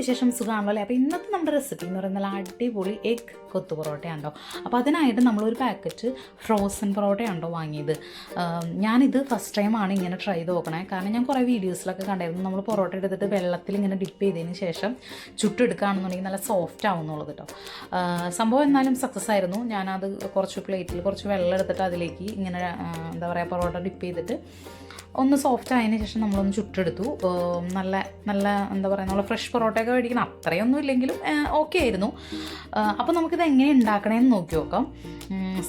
വിശേഷം സുഖമാണല്ലോ അല്ലേ? അപ്പോൾ ഇന്നത്തെ നമ്മുടെ റെസിപ്പി എന്ന് പറയുന്നത് അടിപൊളി എഗ് കൊത്തു പൊറോട്ടയുണ്ടോ അപ്പോൾ അതിനായിട്ട് നമ്മളൊരു പാക്കറ്റ് ഫ്രോസൺ പൊറോട്ടയുണ്ടോ വാങ്ങിയത്. ഞാനിത് ഫസ്റ്റ് ടൈമാണ് ഇങ്ങനെ ട്രൈ ചെയ്ത് നോക്കണേ. കാരണം ഞാൻ കുറേ വീഡിയോസിലൊക്കെ കണ്ടായിരുന്നു. നമ്മൾ പൊറോട്ട എടുത്തിട്ട് വെള്ളത്തിൽ ഇങ്ങനെ ഡിപ്പ് ചെയ്തതിന് ശേഷം ചുട്ടെടുക്കുകയാണെന്നുണ്ടെങ്കിൽ നല്ല സോഫ്റ്റ് ആവുന്നുള്ളത് കേട്ടോ സംഭവം എന്നാലും സക്സസ് ആയിരുന്നു. ഞാനത് കുറച്ച് പ്ലേറ്റിൽ കുറച്ച് വെള്ളം എടുത്തിട്ട് അതിലേക്ക് ഇങ്ങനെ എന്താ പറയുക പൊറോട്ട ഡിപ്പ് ചെയ്തിട്ട് ഒന്ന് സോഫ്റ്റ് ആയതിനു ശേഷം നമ്മളൊന്ന് ചുട്ടെടുത്തു. നല്ല നല്ല എന്താ പറയുക നമ്മൾ ഫ്രഷ് പൊറോട്ടയൊക്കെ മേടിക്കണം. അത്രയൊന്നും ഇല്ലെങ്കിലും ഓക്കെ ആയിരുന്നു. അപ്പോൾ നമുക്കിത് എങ്ങനെ ഉണ്ടാക്കണമെന്ന് നോക്കി നോക്കാം.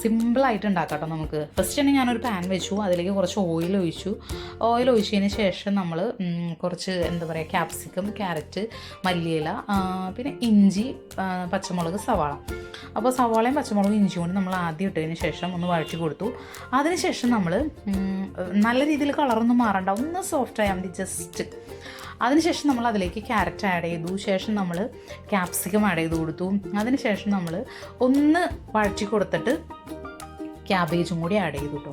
സിമ്പിളായിട്ട് ഉണ്ടാക്കാം കേട്ടോ നമുക്ക്. ഫസ്റ്റ് തന്നെ ഞാനൊരു പാൻ വെച്ചു. അതിലേക്ക് കുറച്ച് ഓയിൽ ഒഴിച്ചു. ഓയിൽ ഒഴിച്ചതിന് ശേഷം നമ്മൾ കുറച്ച് എന്താ പറയുക ക്യാപ്സിക്കം ക്യാരറ്റ് മല്ലിയില പിന്നെ ഇഞ്ചി പച്ചമുളക് സവാള. അപ്പോൾ സവാളയും പച്ചമുളകും ഇഞ്ചി കൂടി നമ്മൾ ആദ്യം ഇട്ടതിന് ശേഷം ഒന്ന് വഴറ്റി കൊടുത്തു. അതിനുശേഷം നമ്മൾ നല്ല രീതിയിൽ കളറൊന്നും മാറണ്ട. ഒന്ന് സോഫ്റ്റ് ആയാൽ മതി ജസ്റ്റ് അതിനുശേഷം നമ്മൾ അതിലേക്ക് ക്യാരറ്റ് ആഡ് ചെയ്തു. ശേഷം നമ്മൾ ക്യാപ്സിക്കം ആഡ് ചെയ്ത് കൊടുത്തു. അതിനുശേഷം നമ്മൾ ഒന്ന് വഴറ്റി കൊടുത്തിട്ട് ക്യാബേജും കൂടി ആഡ് ചെയ്തു കേട്ടോ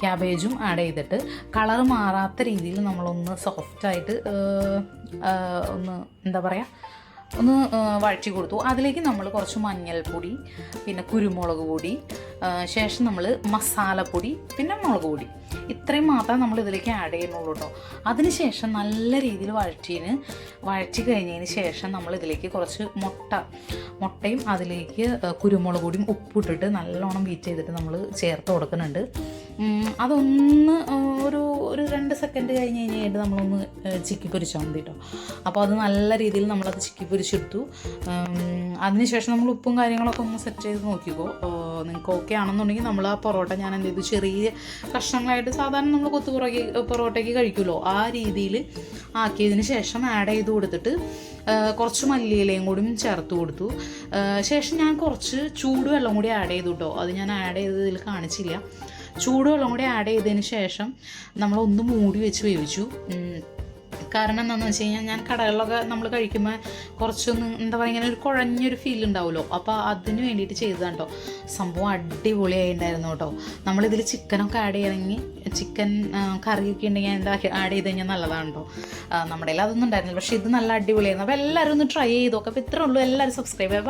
ക്യാബേജും ആഡ് ചെയ്തിട്ട് കളർ മാറാത്ത രീതിയിൽ നമ്മളൊന്ന് സോഫ്റ്റായിട്ട് ഒന്ന് എന്താ പറയുക ഒന്ന് വഴറ്റി കൊടുത്തു. അതിലേക്ക് നമ്മൾ കുറച്ച് മഞ്ഞൾപ്പൊടി പിന്നെ കുരുമുളക് പൊടി ശേഷം നമ്മൾ മസാലപ്പൊടി പിന്നെ മുളക് പൊടി. ഇത്രയും മാത്രം നമ്മൾ ഇതിലേക്ക് ആഡ് ചെയ്യുന്നുള്ളൂ കേട്ടോ അതിനുശേഷം നല്ല രീതിയിൽ വഴറ്റിന് വഴറ്റി കഴിഞ്ഞതിന് ശേഷം നമ്മൾ ഇതിലേക്ക് കുറച്ച് മുട്ട മുട്ടയും അതിലേക്ക് കുരുമുളക് പൊടിയും ഉപ്പിട്ടിട്ട് നല്ലോണം ബീറ്റ് ചെയ്തിട്ട് നമ്മൾ ചേർത്ത് കൊടുക്കുന്നുണ്ട്. അതൊന്ന് ഒരു സെക്കൻഡ് കഴിഞ്ഞ് കഴിഞ്ഞായിട്ട് നമ്മളൊന്ന് ചിക്കി പൊരിച്ചാൽ മതി കേട്ടോ അപ്പോൾ അത് നല്ല രീതിയിൽ നമ്മളത് ചിക്കി പൊരിച്ചെടുത്തു. അതിനുശേഷം നമ്മൾ ഉപ്പും കാര്യങ്ങളൊക്കെ ഒന്ന് സെറ്റ് ചെയ്ത് നോക്കിക്കോ. നിങ്ങൾക്ക് ഓക്കെ ആണെന്നുണ്ടെങ്കിൽ നമ്മൾ ആ പൊറോട്ട ഞാൻ എന്ത് ചെയ്തു? ചെറിയ കഷ്ണങ്ങളായിട്ട് സാധാരണ നമ്മൾ കൊത്തു പുറകെ പൊറോട്ടയ്ക്ക് കഴിക്കുമല്ലോ. ആ രീതിയിൽ ആക്കിയതിന് ശേഷം ആഡ് ചെയ്ത് കൊടുത്തിട്ട് കുറച്ച് മല്ലിയിലയും കൂടി ചേർത്ത് കൊടുത്തു. ശേഷം ഞാൻ കുറച്ച് ചൂടുവെള്ളം കൂടി ആഡ് ചെയ്തു കേട്ടോ അത് ഞാൻ ആഡ് ചെയ്തതിൽ കാണിച്ചില്ല. ചൂടുവെള്ളം കൂടി ആഡ് ചെയ്തതിന് ശേഷം നമ്മളൊന്ന് മൂടി വെച്ച് വേവിച്ചു. കാരണം എന്താണെന്ന് വെച്ച് കഴിഞ്ഞാൽ ഞാൻ കടകളിലൊക്കെ നമ്മൾ കഴിക്കുമ്പോൾ കുറച്ചൊന്ന് എന്താ പറയുക ഇങ്ങനെ ഒരു കുഴഞ്ഞൊരു ഫീൽ ഉണ്ടാവുമല്ലോ. അപ്പോൾ അതിന് വേണ്ടിയിട്ട് ചെയ്തതാണ് കേട്ടോ സംഭവം അടിപൊളിയായി ഉണ്ടായിരുന്നു കേട്ടോ നമ്മളിതിൽ ചിക്കനൊക്കെ ആഡ് ചെയ്യണമെങ്കിൽ ചിക്കൻ കറിയൊക്കെ ഉണ്ടെങ്കിൽ എന്താ ആഡ് ചെയ്ത് കഴിഞ്ഞാൽ നല്ലതാണ് കേട്ടോ നമ്മുടെ അതൊന്നും ഉണ്ടായിരുന്നില്ല. പക്ഷേ ഇത് നല്ല അടിപൊളിയായിരുന്നു. അപ്പോൾ എല്ലാവരും ഒന്ന് ട്രൈ ചെയ്ത് നോക്കാം. അപ്പോൾ ഇത്രേ ഉള്ളൂ. എല്ലാവരും സബ്സ്ക്രൈബ് ചെയ്യുക